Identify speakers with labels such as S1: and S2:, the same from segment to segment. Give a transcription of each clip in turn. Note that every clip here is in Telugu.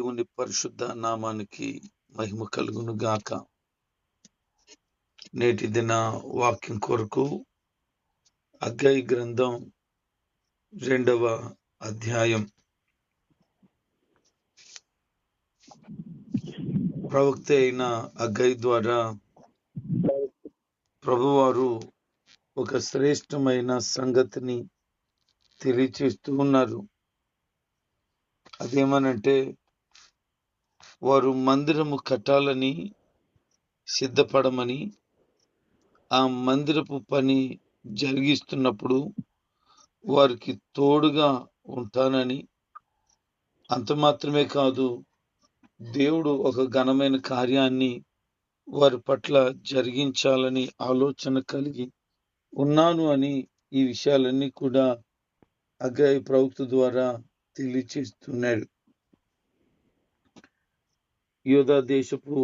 S1: దేవుని పరిశుద్ధ నామానికి మహిమ కలుగును గాక. నేటి దిన వాక్యం కొరకు అగ్గై గ్రంథం రెండవ అధ్యాయం. ప్రవక్త అయిన అగ్గై ద్వారా ప్రభువారు ఒక శ్రేష్టమైన సంగతిని తెలియచేస్తూ ఉన్నారు. అదేమనంటే వారు మందిరము కట్టాలని సిద్ధపడమని ఆ మందిరపు పని జరిగిస్తున్నప్పుడు వారికి తోడుగా ఉంటానని. అంత మాత్రమే కాదు దేవుడు ఒక ఘనమైన కార్యాన్ని వారి పట్ల జరిగించాలని ఆలోచన కలిగి ఉన్నాను అని ఈ విషయాలన్నీ కూడా అగ్గాయి ప్రవక్త ద్వారా తెలియచేస్తున్నాడు. యోధా దేశపు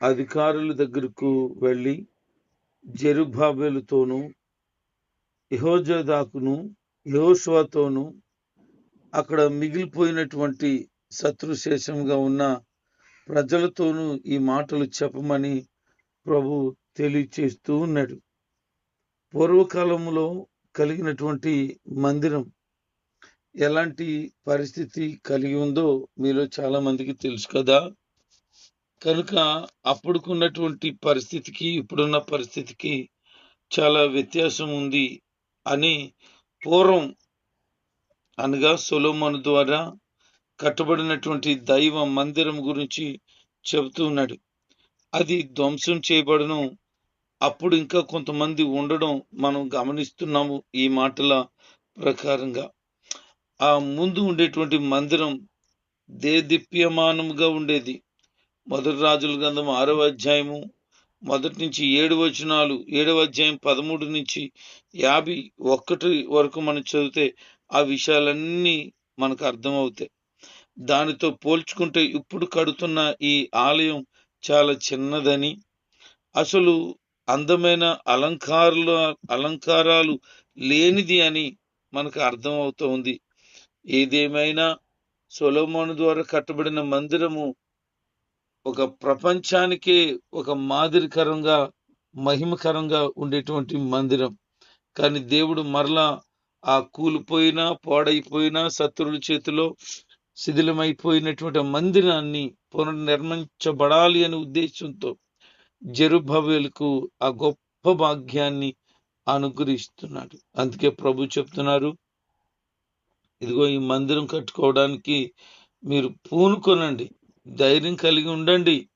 S1: అధికారుల దగ్గరకు వెళ్ళి జెరుబాబేలుతోనూ యహోజదాకును యహోష్వాతోనూ అక్కడ మిగిలిపోయినటువంటి శత్రుశేషంగా ఉన్న ప్రజలతోనూ ఈ మాటలు చెప్పమని ప్రభు తెలియచేస్తూ ఉన్నాడు. పూర్వకాలంలో కలిగినటువంటి మందిరం ఎలాంటి పరిస్థితి కలిగి ఉందో మీలో చాలా మందికి తెలుసు కదా. కనుక అప్పుడుకున్నటువంటి పరిస్థితికి ఇప్పుడున్న పరిస్థితికి చాలా వ్యత్యాసం ఉంది అని పూర్వం అనగా సొలోమోను ద్వారా కట్టబడినటువంటి దైవ మందిరం గురించి చెబుతూ ఉన్నాడు. అది ధ్వంసం చేయబడను. అప్పుడు ఇంకా కొంతమంది ఉండడం మనం గమనిస్తున్నాము ఈ మాటల ప్రకారంగా. ఆ ముందు ఉండేటువంటి మందిరం దేదీప్యమానముగా ఉండేది. మొదటి రాజుల గ్రంథం ఆరవ అధ్యాయము మొదటి నుంచి ఏడు వచనాలు ఏడవ అధ్యాయం పదమూడు నుంచి యాభై ఒక్కటి వరకు మనం చదివితే ఆ విషయాలన్నీ మనకు అర్థమవుతాయి. దానితో పోల్చుకుంటే ఇప్పుడు కడుతున్న ఈ ఆలయం చాలా చిన్నదని. అసలు అందమైన అలంకారాలు అలంకారాలు లేనిది అని మనకు అర్థమవుతోంది. ఏదేమైనా సొలోమోను ద్వారా కట్టబడిన మందిరము ఒక ప్రపంచానికే ఒక మాదిరికరంగా మహిమకరంగా ఉండేటువంటి మందిరం. కానీ దేవుడు మరలా ఆ కూలిపోయిన పాడైపోయిన శత్రువుల చేతిలో శిథిలమైపోయినటువంటి మందిరాన్ని పునర్నిర్మించబడాలి అనే ఉద్దేశంతో జెరుబవేలుకు ఆ గొప్ప భాగ్యాన్ని అనుగ్రహిస్తున్నాడు. అందుకే ప్రభు చెప్తున్నారు ఇదిగో ఈ మందిరం కట్టుకోవడానికి మీరు పూనుకొనండి. ధైర్యం కలిగి ఉండండి.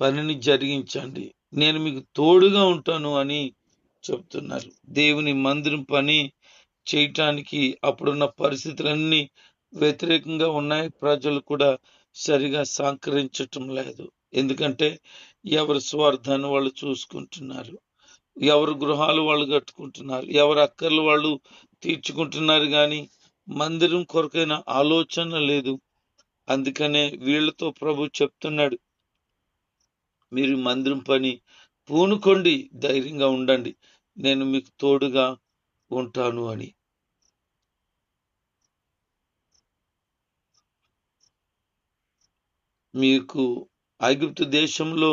S1: పనిని జరిగించండి. నేను మీకు తోడుగా ఉంటాను అని చెప్తున్నారు. దేవుని మందిరం పని చేయటానికి అప్పుడున్న పరిస్థితులన్నీ వ్యతిరేకంగా ఉన్నాయి. ప్రజలు కూడా సరిగా సహకరించటం లేదు. ఎందుకంటే ఎవరి స్వార్థాన్ని వాళ్ళు చూసుకుంటున్నారు. ఎవరు గృహాలు వాళ్ళు కట్టుకుంటున్నారు. ఎవరు అక్కర్లు వాళ్ళు తీర్చుకుంటున్నారు. కానీ మందిరం కొరకైన ఆలోచన లేదు. అందుకనే వీళ్ళతో ప్రభు చెప్తున్నాడు మీరు మందిరం పని పూనుకోండి ధైర్యంగా ఉండండి నేను మీకు తోడుగా ఉంటాను అని. మీకు ఐగుప్తు దేశంలో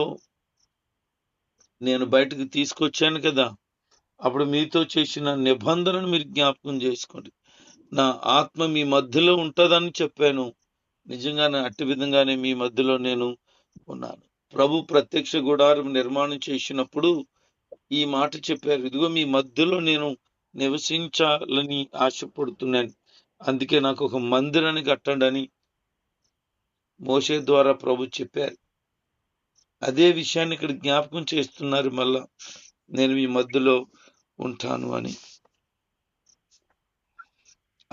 S1: నేను బయటకు తీసుకొచ్చాను కదా అప్పుడు మీతో చేసిన నిబంధనను మీరు జ్ఞాపకం చేసుకోండి. నా ఆత్మ మీ మధ్యలో ఉంటుందని చెప్పాను. నిజంగానే అట్టి విధంగానే మీ మధ్యలో నేను ఉన్నాను. ప్రభు ప్రత్యక్ష గుడారం నిర్మాణం చేసినప్పుడు ఈ మాట చెప్పారు. ఇదిగో మీ మధ్యలో నేను నివసించాలని ఆశపడుతున్నాను. అందుకే నాకు ఒక మందిరాన్ని కట్టండి అని మోసే ద్వారా ప్రభు చెప్పారు. అదే విషయాన్ని ఇక్కడ జ్ఞాపకం చేస్తున్నారు. మళ్ళా నేను మీ మధ్యలో ఉంటాను అని.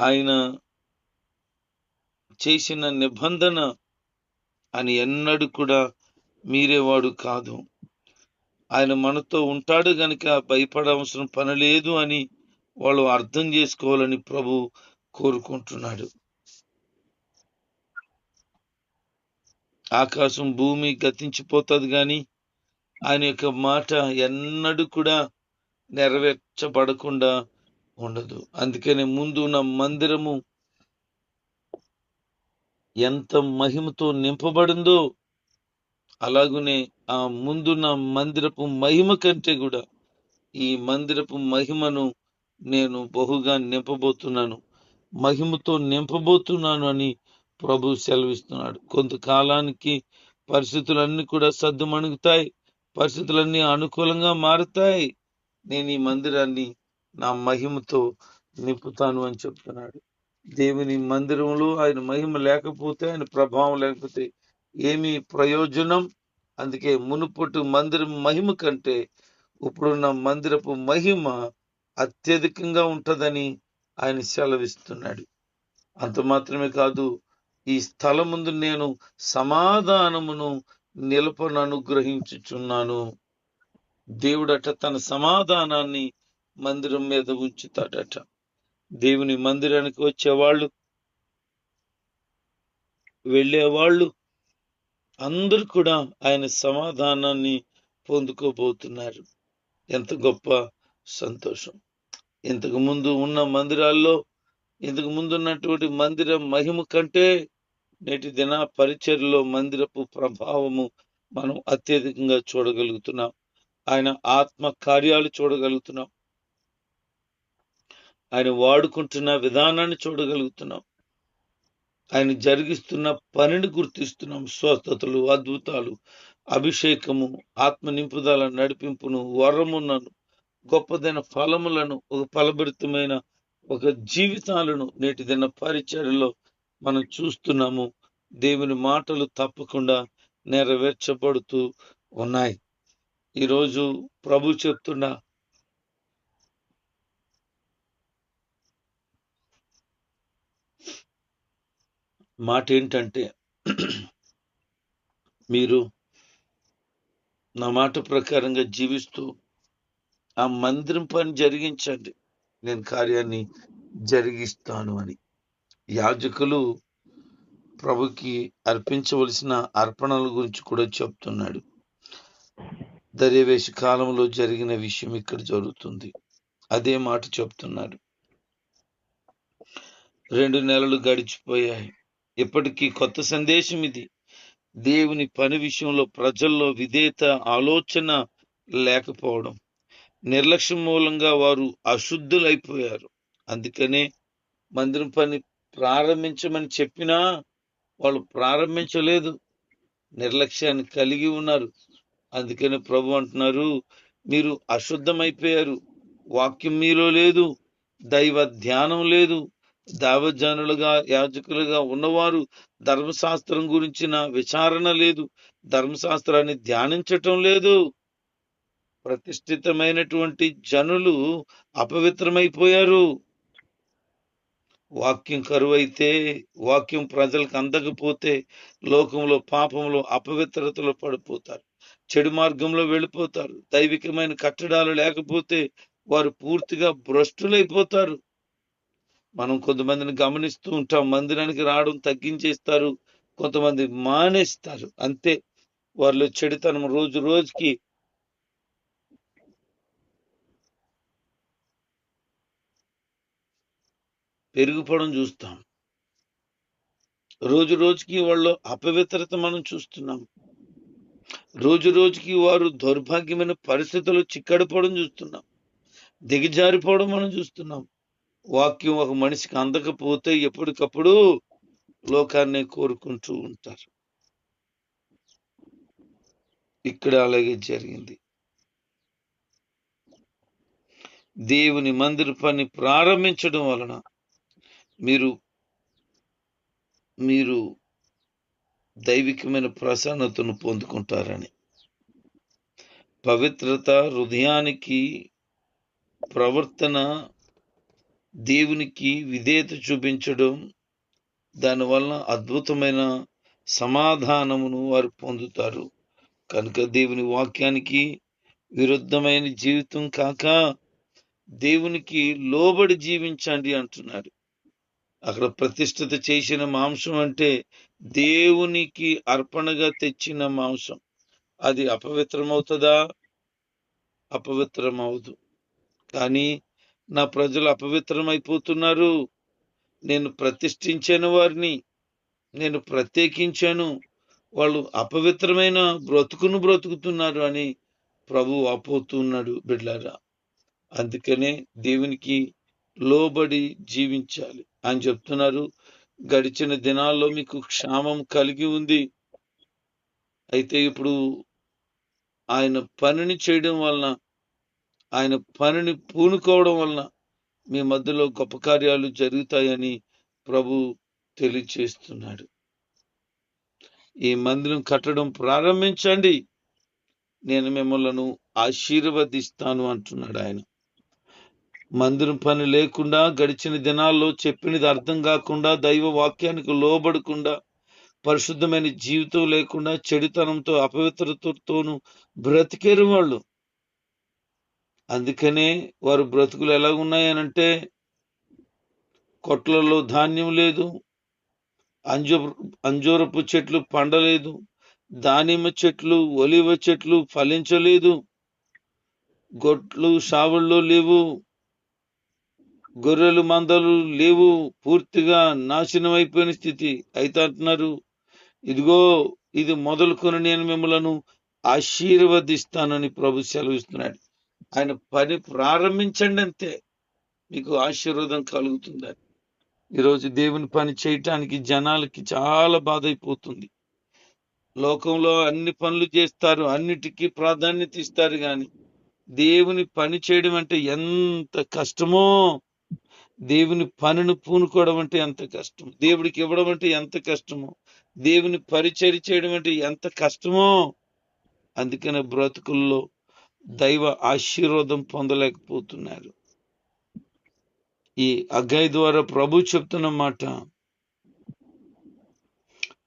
S1: ఆయన చేసిన నిబంధన అని ఎన్నడూ కూడా మీరేవాడు కాదు. ఆయన మనతో ఉంటాడు గనుక భయపడవలసిన పని లేదు అని వాళ్ళు అర్థం చేసుకోవాలని ప్రభు కోరుకుంటున్నాడు. ఆకాశం భూమి గతించిపోతుంది కానీ ఆయన యొక్క మాట ఎన్నడూ కూడా నెరవేర్చబడకుండా ఉండదు. అందుకనే ముందు ఉన్న మందిరము ఎంత మహిమతో నింపబడిందో అలాగునే ఆ ముందున్న మందిరపు మహిమ కంటే కూడా ఈ మందిరపు మహిమను నేను బహుగా నింపబోతున్నాను. మహిమతో నింపబోతున్నాను అని ప్రభు సెలవిస్తున్నాడు. కొంతకాలానికి పరిస్థితులన్నీ కూడా సర్దుమణుగుతాయి పరిస్థితులన్నీ అనుకూలంగా మారుతాయి. నేను ఈ మందిరాన్ని నా మహిమతో నింపుతాను అని చెప్తున్నాడు. దేవుని మందిరంలో ఆయన మహిమ లేకపోతే ఆయన ప్రభావం లేకపోతే ఏమి ప్రయోజనం. అందుకే మునుపటి మందిరం మహిమ కంటే ఇప్పుడున్న మందిరపు మహిమ అత్యధికంగా ఉంటదని ఆయన సెలవిస్తున్నాడు. అంత మాత్రమే కాదు ఈ స్థలం ముందు నేను సమాధానమును నిలపను అనుగ్రహించుచున్నాను. దేవుడట తన సమాధానాన్ని మందిరం మీద ఉంచుతాడట. దేవుని మందిరానికి వచ్చేవాళ్ళు వెళ్ళేవాళ్ళు అందరూ కూడా ఆయన సమాధానాన్ని పొందుకోబోతున్నారు. ఎంత గొప్ప సంతోషం. ఇంతకు ముందు ఉన్న మందిరాల్లో ఇంతకు ముందు ఉన్నటువంటి మందిర మహిమ కంటే నేటి దిన పరిచర్లో మందిరపు ప్రభావము మనం అత్యధికంగా చూడగలుగుతున్నాం. ఆయన ఆత్మ కార్యాలు చూడగలుగుతున్నాం. ఆయన వాడుకుంటున్న విధానాన్ని చూడగలుగుతున్నాం. ఆయన జరిగిస్తున్న పనిని గుర్తిస్తున్నాం. స్వస్థతలు అద్భుతాలు అభిషేకము ఆత్మ నింపుదల నడిపింపును వరములను గొప్పదైన ఫలములను ఒక ఫలభరితమైన ఒక జీవితాలను నేటిదైన పరిచర్యలో మనం చూస్తున్నాము. దేవుని మాటలు తప్పకుండా నెరవేర్చబడుతూ ఉన్నాయి. ఈరోజు ప్రభు చెప్తున్న మాట ఏంటంటే మీరు నా మాట ప్రకారంగా జీవిస్తూ ఆ మందిరం పని జరిగించండి. నేను కార్యాన్ని జరిగిస్తాను అని. యాజకులు ప్రభుకి అర్పించవలసిన అర్పణల గురించి కూడా చెప్తున్నాడు. దర్యవేశ కాలంలో జరిగిన విషయం ఇక్కడ జరుగుతుంది. అదే మాట చెప్తున్నాడు. రెండు నెలలు గడిచిపోయాయి. ఇప్పటికీ కొత్త సందేశం ఇది. దేవుని పని విషయంలో ప్రజల్లో విధేయత ఆలోచన లేకపోవడం. నిర్లక్ష్యం మూలంగా వారు అశుద్ధులైపోయారు. అందుకనే మందిరం పని ప్రారంభించమని చెప్పినా వాళ్ళు ప్రారంభించలేదు. నిర్లక్ష్యాన్ని కలిగి ఉన్నారు. అందుకని ప్రభు అంటున్నారు మీరు అశుద్ధమైపోయారు. వాక్యం మీలో లేదు. దైవ ధ్యానం లేదు. దావజనులుగా యాజకులుగా ఉన్నవారు ధర్మశాస్త్రం గురించిన విచారణ లేదు. ధర్మశాస్త్రాన్ని ధ్యానించటం లేదు. ప్రతిష్ఠితమైనటువంటి జనులు అపవిత్రమైపోయారు. వాక్యం కరువైతే వాక్యం ప్రజలకు అందకపోతే లోకంలో పాపంలో అపవిత్రతలో పడిపోతారు. చెడు మార్గంలో వెళ్ళిపోతారు. దైవికమైన కట్టడాలు లేకపోతే వారు పూర్తిగా భ్రష్టులైపోతారు. మనం కొంతమందిని గమనిస్తూ ఉంటాం మందిరానికి రావడం తగ్గించేస్తారు కొంతమంది మానేస్తారు. అంతే వాళ్ళు చెడుతనం రోజు రోజుకి పెరిగిపోవడం చూస్తాం. రోజు రోజుకి వాళ్ళు అపవిత్రత మనం చూస్తున్నాం. రోజు రోజుకి వారు దౌర్భాగ్యమైన పరిస్థితులు చిక్కడిపోవడం చూస్తున్నాం. దిగజారిపోవడం మనం చూస్తున్నాం. వాక్యం ఒక మనిషికి అందకపోతే ఎప్పటికప్పుడు లోకాన్ని కోరుకుంటూ ఉంటారు. ఇక్కడ అలాగే జరిగింది. దేవుని మందిర పని ప్రారంభించడం వలన మీరు మీరు దైవికమైన ప్రసన్నతను పొందుకుంటారని పవిత్రత హృదయానికి ప్రవర్తన దేవునికి విధేయత చూపించడం దానివల్ల అద్భుతమైన సమాధానమును వారు పొందుతారు. కనుక దేవుని వాక్యానికి విరుద్ధమైన జీవితం కాక దేవునికి లోబడి జీవించండి అంటున్నాడు అక్కడ ప్రతిష్ఠిత చేసిన మాంసం అంటే దేవునికి అర్పణగా తెచ్చిన మాంసం. అది అపవిత్రమవుతుందా? అపవిత్రమవుదు కానీ నా ప్రజలు అపవిత్రమైపోతున్నారు. నేను ప్రతిష్ఠించిన వారిని నేను ప్రత్యేకించాను. వాళ్ళు అపవిత్రమైన బ్రతుకును బ్రతుకుతున్నారు అని ప్రభు అపోతున్నాడు బిడ్లారా. అందుకనే దేవునికి లోబడి జీవించాలి అని చెప్తున్నారు. గడిచిన దినాల్లో మీకు క్షామం కలిగి ఉంది. అయితే ఇప్పుడు ఆయన పనిని చేయడం వలన ఆయన పనిని పూనుకోవడం వలన మీ మధ్యలో గొప్ప కార్యాలు జరుగుతాయని ప్రభు తెలియచేస్తున్నాడు. ఈ మందిరం కట్టడం ప్రారంభించండి. నేను మిమ్మల్ని ఆశీర్వదిస్తాను అంటున్నాడు ఆయన. మందిరం పని లేకుండా గడిచిన దినాల్లో చెప్పినది అర్థం కాకుండా దైవ వాక్యానికి లోబడకుండా పరిశుద్ధమైన జీవితం లేకుండా చెడుతనంతో అపవిత్రతతోనూ బ్రతికేరు వాళ్ళు. అందుకనే వారు బ్రతుకులు ఎలాగున్నాయనంటే కొట్లలో ధాన్యం లేదు అంజూ అంజూరపు చెట్లు పండలేదు దానిమ్మ చెట్లు ఒలివ చెట్లు ఫలించలేదు గొట్లు సావుల్లో లేవు గొర్రెలు మందలు లేవు పూర్తిగా నాశనం అయిపోయిన స్థితి. అయితే అంటున్నారు ఇదిగో ఇది మొదలుకొని నేను మిమ్మలను ఆశీర్వదిస్తానని ప్రభు సెలవిస్తున్నాడు. ఆయన పని ప్రారంభించండి అంతే. మీకు ఆశీర్వాదం కలుగుతుందని. ఈరోజు దేవుని పని చేయటానికి జనాలకి చాలా బాధ అయిపోతుంది లోకంలో అన్ని పనులు చేస్తారు అన్నిటికీ ప్రాధాన్యత ఇస్తారు కానీ దేవుని పని చేయడం అంటే ఎంత కష్టమో దేవుని పనిని పూనుకోవడం అంటే ఎంత కష్టం దేవుడికి ఇవ్వడం అంటే ఎంత కష్టమో దేవుని పరిచయం చేయడం అంటే ఎంత కష్టమో అందుకనే బ్రతుకుల్లో దైవ ఆశీర్వాదం పొందలేకపోతున్నారు. ఈ అగ్గాయి ద్వారా ప్రభు చెప్తున్న మాట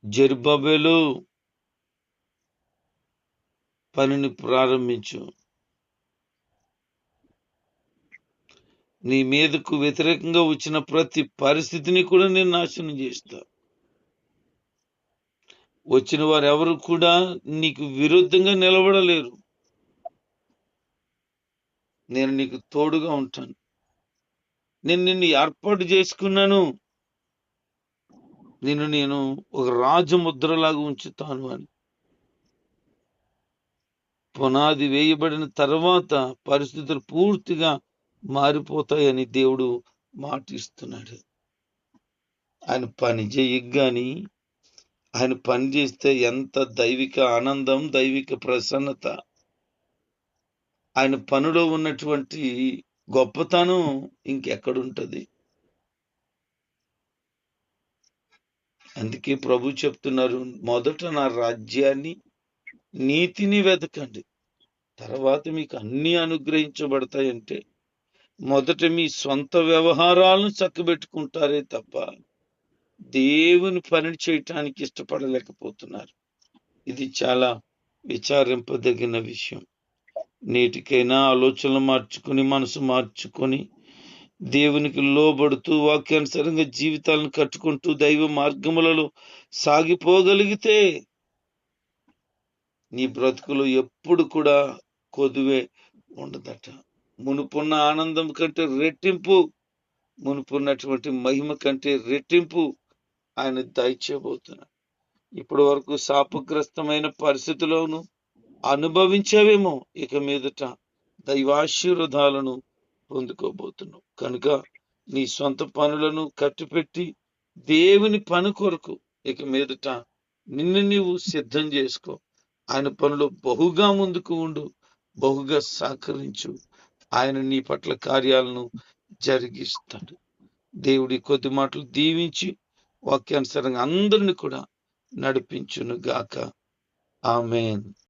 S1: జెరుబాబేలు పనిని ప్రారంభించు. నీ మీదకు వ్యతిరేకంగా వచ్చిన ప్రతి పరిస్థితిని కూడా నేను నాశనం చేస్తా. వచ్చిన వారు ఎవరు కూడా నీకు విరుద్ధంగా నిలబడలేరు. నేను నీకు తోడుగా ఉంటాను. నేను నిన్ను ఏర్పాటు చేసుకున్నాను. నిన్ను నేను ఒక రాజముద్రలాగా ఉంచుతాను అని. పునాది వేయబడిన తర్వాత పరిస్థితులు పూర్తిగా మారిపోతాయని దేవుడు మాటిస్తున్నాడు. ఆయన పని చేయగాని ఆయన పని చేస్తే ఎంత దైవిక ఆనందం దైవిక ప్రసన్నత. ఆయన పనిలో ఉన్నటువంటి గొప్పతనం ఇంకెక్కడుంటుంది? అందుకే ప్రభు చెప్తున్నారు మొదట నా రాజ్యాన్ని నీతిని వెతకండి తర్వాత మీకు అన్ని అనుగ్రహించబడతాయంటే మొదట మీ సొంత వ్యవహారాలను చక్కబెట్టుకుంటారే తప్ప దేవుని పని చేయటానికి ఇష్టపడలేకపోతున్నారు. ఇది చాలా విచారింపదగిన విషయం. నేటికైనా ఆలోచనలు మార్చుకొని మనసు మార్చుకొని దేవునికి లోబడుతూ వాక్యానుసారంగా జీవితాలను కట్టుకుంటూ దైవ మార్గములలో సాగిపోగలిగితే నీ బ్రతుకులు ఎప్పుడు కూడా కొదువే ఉండదట. మునుపున్న ఆనందం కంటే రెట్టింపు మునుపున్నటువంటి మహిమ కంటే రెట్టింపు ఆయన దయచేయబోతున్నాడు. ఇప్పటి వరకు శాపగ్రస్తమైన పరిస్థితిలోనూ అనుభవించావేమో ఇక మీదట దైవాశీర్వాదాలను పొందుకోబోతున్నావు. కనుక నీ సొంత పనులను కట్టిపెట్టి దేవుని పని కొరకు ఇక మీదట నిన్ను నీవు సిద్ధం చేసుకో. ఆయన పనులు బహుగా ముందుకు ఉండు బహుగా సహకరించు. ఆయన నీ పట్ల కార్యాలను జరిగిస్తాడు. దేవుడి కొద్ది మాటలు దీవించి వాక్యానుసారంగా అందరిని కూడా నడిపించును గాక. ఆమెన్.